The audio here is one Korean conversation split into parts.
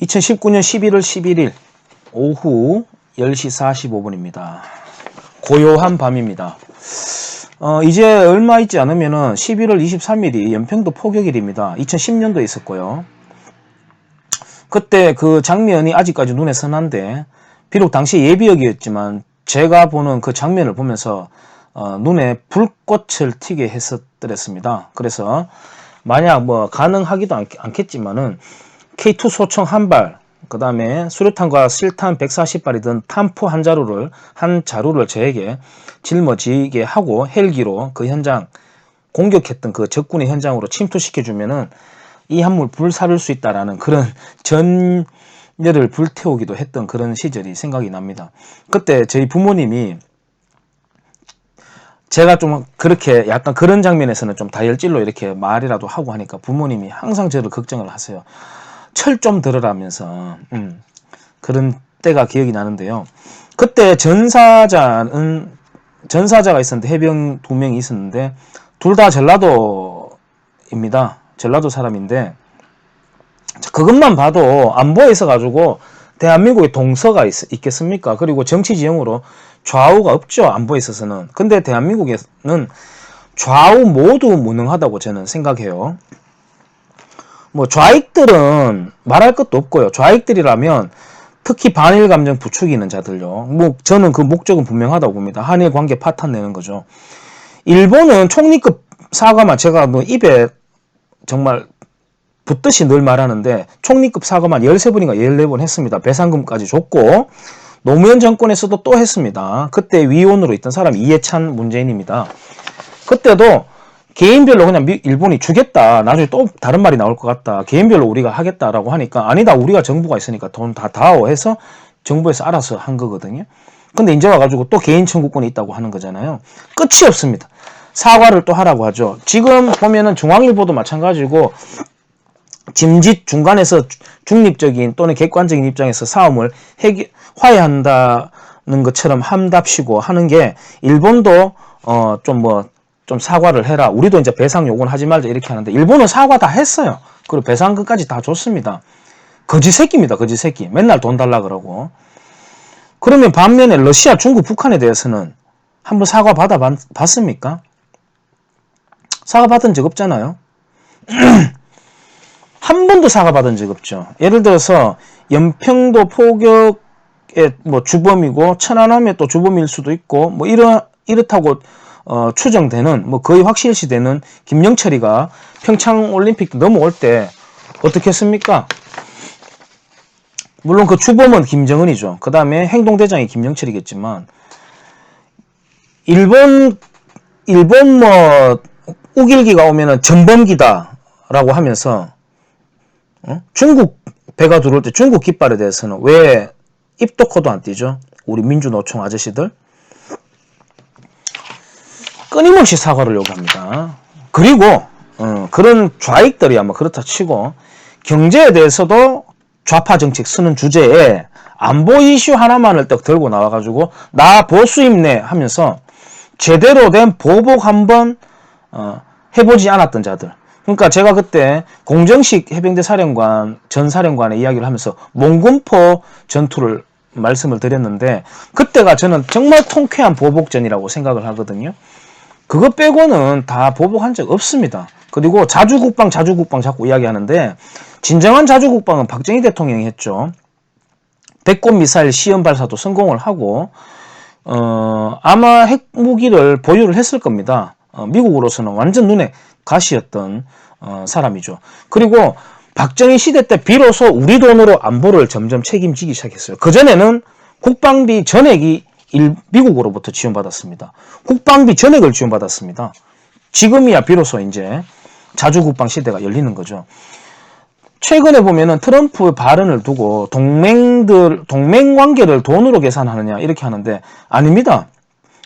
2019년 11월 11일 오후 10시 45분입니다. 고요한 밤입니다. 어, 이제 얼마 있지 않으면은 11월 23일이 연평도 포격일입니다. 2010년도에 있었고요. 그때 그 장면이 아직까지 눈에 선한데 비록 당시 예비역이었지만 제가 보는 그 장면을 보면서 어, 눈에 불꽃을 튀게 했었더랬습니다. 그래서 만약 뭐 가능하기도 않, 않겠지만은 K2 소총 한 발, 그 다음에 수류탄과 실탄 140발이 든 탄포 한 자루를, 한 자루를 저에게 짊어지게 하고 헬기로 그 현장, 공격했던 그 적군의 현장으로 침투시켜주면은 이 한물 불사를 수 있다라는 그런 전열을 불태우기도 했던 그런 시절이 생각이 납니다. 그때 저희 부모님이 제가 좀 그렇게 약간 그런 장면에서는 좀 다혈질로 이렇게 말이라도 하고 하니까 부모님이 항상 저를 걱정을 하세요. 철 좀 들으라면서 음, 그런 때가 기억이 나는데요. 그때 전사자는 전사자가 있었는데 해병 두 명이 있었는데 둘 다 전라도입니다. 전라도 사람인데 그것만 봐도 안보에 있어 가지고 대한민국에 동서가 있, 있겠습니까? 그리고 정치 지형으로 좌우가 없죠. 안보에 있어서는. 근데 대한민국에는 좌우 모두 무능하다고 저는 생각해요. 뭐 좌익들은 말할 것도 없고요. 좌익들이라면 특히 반일 감정 부추기는 자들요. 뭐 저는 그 목적은 분명하다고 봅니다. 한일 관계 파탄 내는 거죠. 일본은 총리급 사과만 제가 뭐 입에 정말 붙듯이 늘 말하는데 총리급 사과만 13번인가 14번 했습니다. 배상금까지 줬고 노무현 정권에서도 또 했습니다. 그때 위원으로 있던 사람이 이해찬 문재인입니다. 그때도 개인별로 그냥 미- 일본이 주겠다. 나중에 또 다른 말이 나올 것 같다. 개인별로 우리가 하겠다라고 하니까 아니다. 우리가 정부가 있으니까 돈 다 다오 해서 정부에서 알아서 한 거거든요. 근데 이제 와가지고 또 개인 청구권이 있다고 하는 거잖아요. 끝이 없습니다. 사과를 또 하라고 하죠. 지금 보면은 중앙일보도 마찬가지고 짐짓 중간에서 주- 중립적인 또는 객관적인 입장에서 싸움을 해결, 화해한다는 것처럼 함답시고 하는 게 일본도 어 좀 뭐 좀 사과를 해라. 우리도 이제 배상 요구는 하지 말자 이렇게 하는데 일본은 사과 다 했어요. 그리고 배상금까지 다 줬습니다. 거지 새끼입니다. 거지 새끼. 맨날 돈 달라 그러고. 그러면 반면에 러시아, 중국, 북한에 대해서는 한번 사과 받아 봤- 봤습니까? 사과 받은 적 없잖아요. 한 번도 사과 받은 적 없죠. 예를 들어서 연평도 포격의 뭐 주범이고 천안함의 또 주범일 수도 있고 뭐 이러 이렇다고 어, 추정되는 뭐 거의 확실시되는 김영철이가 평창 올림픽 넘어올 때 어떻게 했습니까? 물론 그 주범은 김정은이죠. 그 다음에 행동대장이 김영철이겠지만 일본 일본 뭐 우길기가 오면은 전범기다라고 하면서 어? 중국 배가 들어올 때 중국 깃발에 대해서는 왜 입도 코도 안 띄죠? 우리 민주노총 아저씨들 끊임없이 사과를 요구합니다. 그리고 어, 그런 좌익들이 아마 그렇다 치고 경제에 대해서도 좌파 정책 쓰는 주제에 안보 이슈 하나만을 딱 들고 나와가지고 나 보수입네 하면서 제대로 된 보복 한번 어, 해보지 않았던 자들. 그러니까 제가 그때 공정식 해병대 사령관 전 사령관의 이야기를 하면서 몽군포 전투를 말씀을 드렸는데 그때가 저는 정말 통쾌한 보복전이라고 생각을 하거든요. 그거 빼고는 다 보복한 적 없습니다. 그리고 자주국방 자주국방 자꾸 이야기하는데 진정한 자주국방은 박정희 대통령이 했죠. 배꼽 미사일 시험 발사도 성공을 하고 어, 아마 핵무기를 보유를 했을 겁니다. 어, 미국으로서는 완전 눈에 가시였던 어, 사람이죠. 그리고 박정희 시대 때 비로소 우리 돈으로 안보를 점점 책임지기 시작했어요. 그전에는 국방비 전액이 일, 미국으로부터 지원받았습니다. 국방비 전액을 지원받았습니다. 지금이야 비로소 이제 자주 국방 시대가 열리는 거죠. 최근에 보면은 트럼프 발언을 두고 동맹들, 동맹 관계를 돈으로 계산하느냐 이렇게 하는데 아닙니다.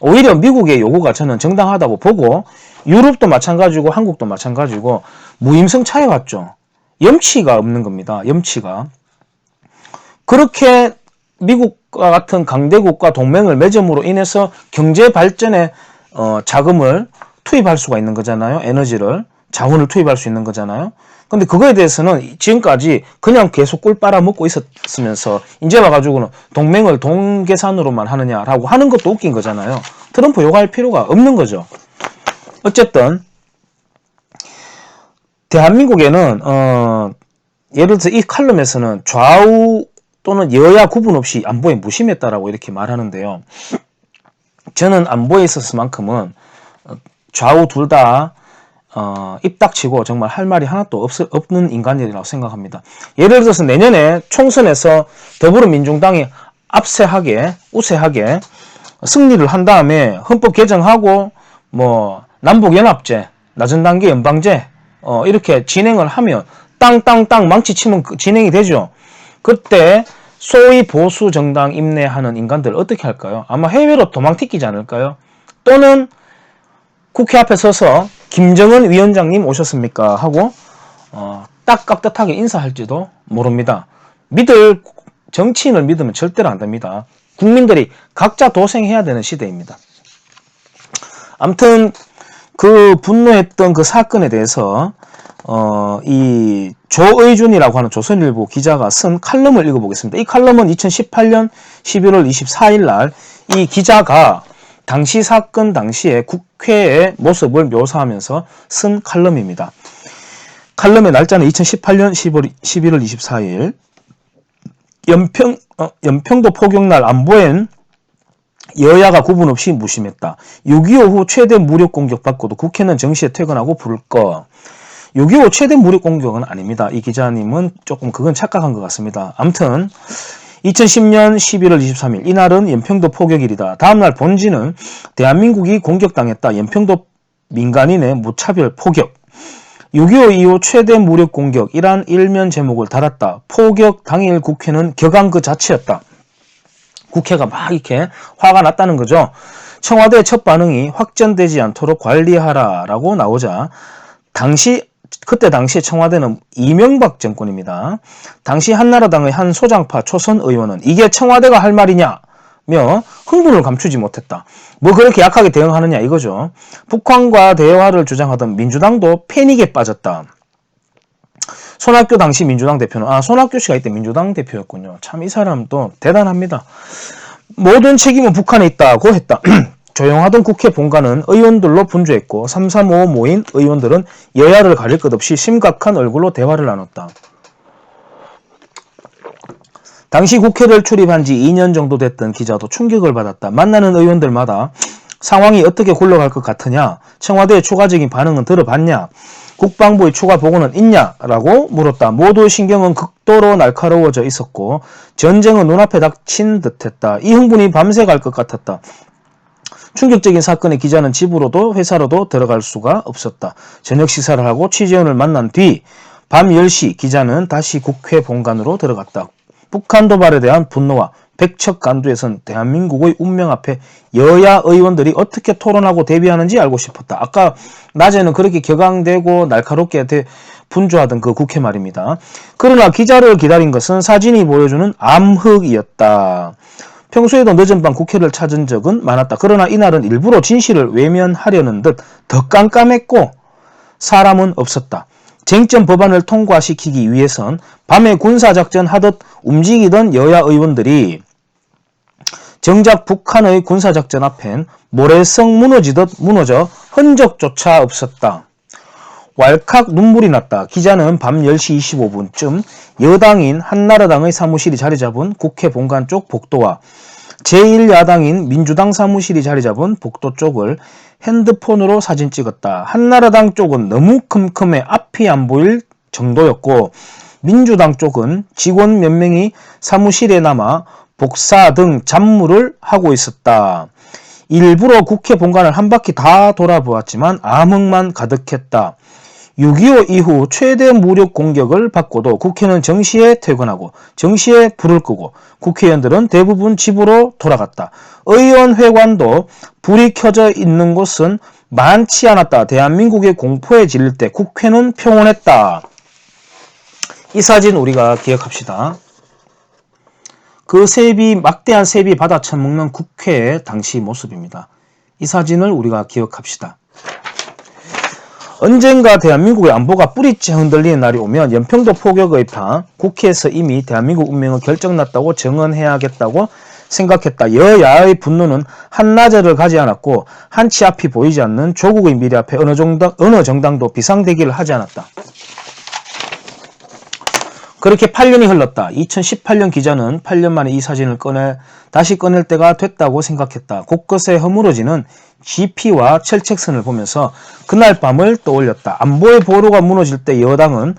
오히려 미국의 요구가 저는 정당하다고 보고 유럽도 마찬가지고 한국도 마찬가지고 무임승차해 왔죠. 염치가 없는 겁니다. 염치가. 그렇게 미국과 같은 강대국과 동맹을 맺음으로 인해서 경제 발전에 어, 자금을 투입할 수가 있는 거잖아요. 에너지를 자원을 투입할 수 있는 거잖아요. 근데 그거에 대해서는 지금까지 그냥 계속 꿀 빨아먹고 있었으면서 이제 와가지고는 동맹을 동계산으로만 하느냐라고 하는 것도 웃긴 거잖아요. 트럼프 욕할 필요가 없는 거죠. 어쨌든 대한민국에는 어, 예를 들어서 이 칼럼에서는 좌우 또는 여야 구분 없이 안보에 무심했다라고 이렇게 말하는데요. 저는 안보에 있어서만큼은 어, 좌우 둘다 어, 입 닥치고 정말 할 말이 하나도 없, 없는 인간들이라고 생각합니다. 예를 들어서 내년에 총선에서 더불어민중당이 압세하게 우세하게 승리를 한 다음에 헌법 개정하고 뭐 남북연합제, 낮은 단계 연방제 어, 이렇게 진행을 하면 땅땅땅 망치치면 그 진행이 되죠. 그때 소위 보수 정당 임내하는 인간들 어떻게 할까요? 아마 해외로 도망튀기지 않을까요? 또는 국회 앞에 서서 김정은 위원장님 오셨습니까? 하고 어, 딱 깍듯하게 인사할지도 모릅니다. 믿을 정치인을 믿으면 절대로 안 됩니다. 국민들이 각자 도생해야 되는 시대입니다. 아무튼 그 분노했던 그 사건에 대해서 어, 이 조의준이라고 하는 조선일보 기자가 쓴 칼럼을 읽어보겠습니다. 이 칼럼은 2018년 11월 24일 날 이 기자가 당시 사건 당시에 국회의 모습을 묘사하면서 쓴 칼럼입니다. 칼럼의 날짜는 2018년 10월, 11월 24일 연평, 어, 연평도 포격날 안보엔 여야가 구분 없이 무심했다. 6.25 후 최대 무력 공격 받고도 국회는 정시에 퇴근하고 부를 거. 6.25 최대 무력 공격은 아닙니다. 이 기자님은 조금 그건 착각한 것 같습니다. 암튼 2010년 11월 23일 이날은 연평도 포격일이다. 다음날 본지는 대한민국이 공격당했다. 연평도 민간인의 무차별 포격. 6.25 이후 최대 무력 공격 이란 일면 제목을 달았다. 포격 당일 국회는 격앙 그 자체였다. 국회가 막 이렇게 화가 났다는 거죠. 청와대 첫 반응이 확전되지 않도록 관리하라라고 나오자 당시 그때 당시 청와대는 이명박 정권입니다. 당시 한나라당의 한 소장파 초선 의원은 이게 청와대가 할 말이냐 며 흥분을 감추지 못했다. 뭐 그렇게 약하게 대응하느냐 이거죠. 북한과 대화를 주장하던 민주당도 패닉에 빠졌다. 손학규 당시 민주당 대표는 아 손학규 씨가 이때 민주당 대표였군요. 참 이 사람도 대단합니다. 모든 책임은 북한에 있다고 했다. 조용하던 국회 본관은 의원들로 분주했고 335 모인 의원들은 여야를 가릴 것 없이 심각한 얼굴로 대화를 나눴다. 당시 국회를 출입한 지 2년 정도 됐던 기자도 충격을 받았다. 만나는 의원들마다 상황이 어떻게 굴러갈 것 같으냐? 청와대의 추가적인 반응은 들어봤냐? 국방부의 추가 보고는 있냐 라고 물었다. 모두 신경은 극도로 날카로워져 있었고 전쟁은 눈앞에 닥친 듯했다. 이 흥분이 밤새 갈 것 같았다. 충격적인 사건의 기자는 집으로도 회사로도 들어갈 수가 없었다. 저녁 식사를 하고 취재원을 만난 뒤 밤 10시 기자는 다시 국회 본관으로 들어갔다. 북한 도발에 대한 분노와 백척간두에선 대한민국의 운명 앞에 여야 의원들이 어떻게 토론하고 대비하는지 알고 싶었다. 아까 낮에는 그렇게 격앙되고 날카롭게 분주하던 그 국회 말입니다. 그러나 기자를 기다린 것은 사진이 보여주는 암흑이었다. 평소에도 늦은 밤 국회를 찾은 적은 많았다. 그러나 이날은 일부러 진실을 외면하려는 듯 더 깜깜했고 사람은 없었다. 쟁점 법안을 통과시키기 위해선 밤에 군사작전 하듯 움직이던 여야 의원들이 정작 북한의 군사작전 앞엔 모래성 무너지듯 무너져 흔적조차 없었다. 왈칵 눈물이 났다. 기자는 밤 10시 25분쯤 여당인 한나라당의 사무실이 자리 잡은 국회 본관 쪽 복도와 제1야당인 민주당 사무실이 자리 잡은 복도 쪽을 핸드폰으로 사진 찍었다. 한나라당 쪽은 너무 큼큼해 앞이 안 보일 정도였고 민주당 쪽은 직원 몇 명이 사무실에 남아 복사 등 잡무를 하고 있었다. 일부러 국회 본관을 한 바퀴 다 돌아보았지만 암흑만 가득했다. 6.25 이후 최대 무력 공격을 받고도 국회는 정시에 퇴근하고 정시에 불을 끄고 국회의원들은 대부분 집으로 돌아갔다. 의원회관도 불이 켜져 있는 곳은 많지 않았다. 대한민국의 공포에 질릴 때 국회는 평온했다. 이 사진 우리가 기억합시다. 그 세비 막대한 세비 받아 처먹는 국회의 당시 모습입니다. 이 사진을 우리가 기억합시다. 언젠가 대한민국의 안보가 뿌리째 흔들리는 날이 오면 연평도 포격의 파 국회에서 이미 대한민국 운명은 결정났다고 정언해야겠다고 생각했다. 여야의 분노는 한나절을 가지 않았고 한치 앞이 보이지 않는 조국의 미래 앞에 어느 정당, 어느 정당도 비상대기를 하지 않았다. 그렇게 8년이 흘렀다. 2018년 기자는 8년 만에 이 사진을 꺼내 다시 꺼낼 때가 됐다고 생각했다. 곳곳에 허물어지는 GP와 철책선을 보면서 그날 밤을 떠올렸다. 안보의 보루가 무너질 때 여당은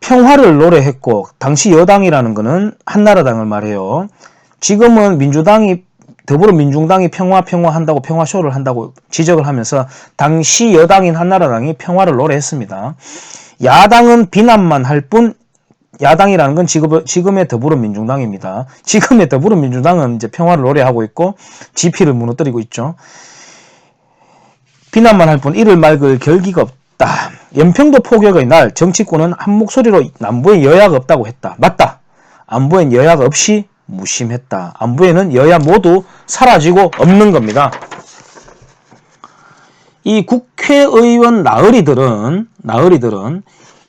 평화를 노래했고 당시 여당이라는 것은 한나라당을 말해요. 지금은 민주당이 더불어민주당이 평화 평화 한다고 평화쇼를 한다고 지적을 하면서 당시 여당인 한나라당이 평화를 노래했습니다. 야당은 비난만 할 뿐 야당이라는 건 지금, 지금의 더불어민주당입니다. 지금의 더불어민주당은 이제 평화를 노래하고 있고 GP를 무너뜨리고 있죠. 비난만 할 뿐 이를 말글 결기가 없다. 연평도 포격의 날 정치권은 한 목소리로 남부에 여야가 없다고 했다. 맞다. 안보엔 여야가 없이 무심했다. 안보에는 여야 모두 사라지고 없는 겁니다. 이 국회의원 나으리들은 나으리들은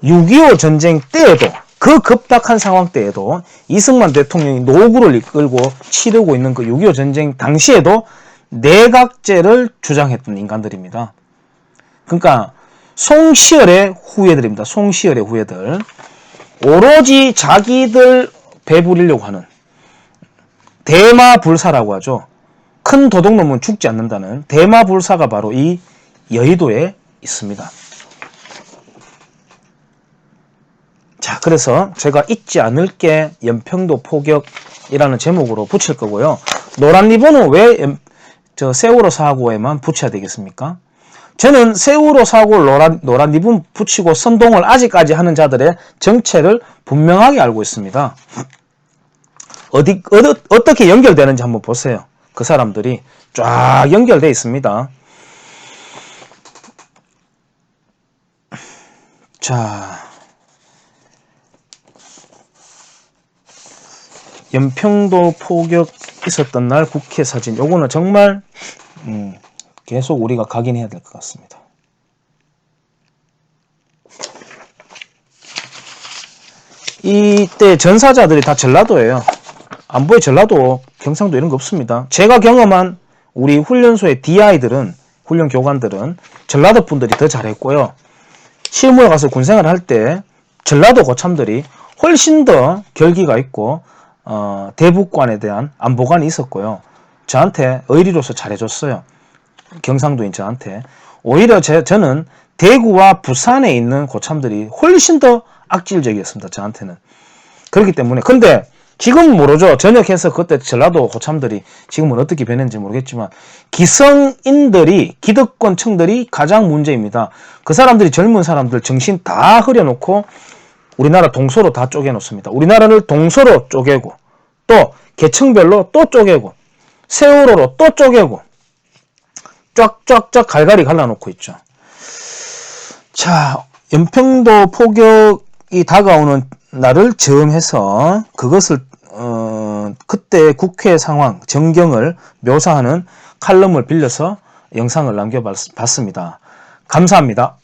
6.25 전쟁 때에도 그 급박한 상황 때에도 이승만 대통령이 노구를 이끌고 치르고 있는 그 6.25 전쟁 당시에도 내각제를 주장했던 인간들입니다. 그러니까 송시열의 후예들입니다. 송시열의 후예들. 오로지 자기들 배부리려고 하는 대마불사라고 하죠. 큰 도둑놈은 죽지 않는다는 대마불사가 바로 이 여의도에 있습니다. 자, 그래서 제가 잊지 않을 게 연평도 포격이라는 제목으로 붙일 거고요. 노란 리본은 왜저 세월호 사고에만 붙여야 되겠습니까? 저는 세월호 사고 노란, 노란 리본 붙이고 선동을 아직까지 하는 자들의 정체를 분명하게 알고 있습니다. 어디, 어디, 어떻게 연결되는지 한번 보세요. 그 사람들이 쫙 연결되어 있습니다. 자. 연평도 포격 있었던 날 국회 사진. 요거는 정말 음, 계속 우리가 각인해야 될 것 같습니다. 이때 전사자들이 다 전라도예요. 안보에 전라도, 경상도 이런 거 없습니다. 제가 경험한 우리 훈련소의 DI들은 훈련 교관들은 전라도 분들이 더 잘했고요. 실무에 가서 군생활을 할때 전라도 고참들이 훨씬 더 결기가 있고 어, 대북관에 대한 안보관이 있었고요. 저한테 의리로서 잘해줬어요. 경상도인 저한테. 오히려 제, 저는 대구와 부산에 있는 고참들이 훨씬 더 악질적이었습니다. 저한테는. 그렇기 때문에. 근데 지금은 모르죠. 전역해서 그때 전라도 고참들이 지금은 어떻게 변했는지 모르겠지만 기성인들이 기득권층들이 가장 문제입니다. 그 사람들이 젊은 사람들 정신 다 흐려놓고 우리나라 동서로 다 쪼개놓습니다. 우리나라를 동서로 쪼개고 또 계층별로 또 쪼개고 세월호로 또 쪼개고 쫙쫙쫙 갈갈이 갈라놓고 있죠. 자, 연평도 포격이 다가오는 날을 즈음해서 그것을 어, 그때 국회 상황 정경을 묘사하는 칼럼을 빌려서 영상을 남겨봤습니다. 감사합니다.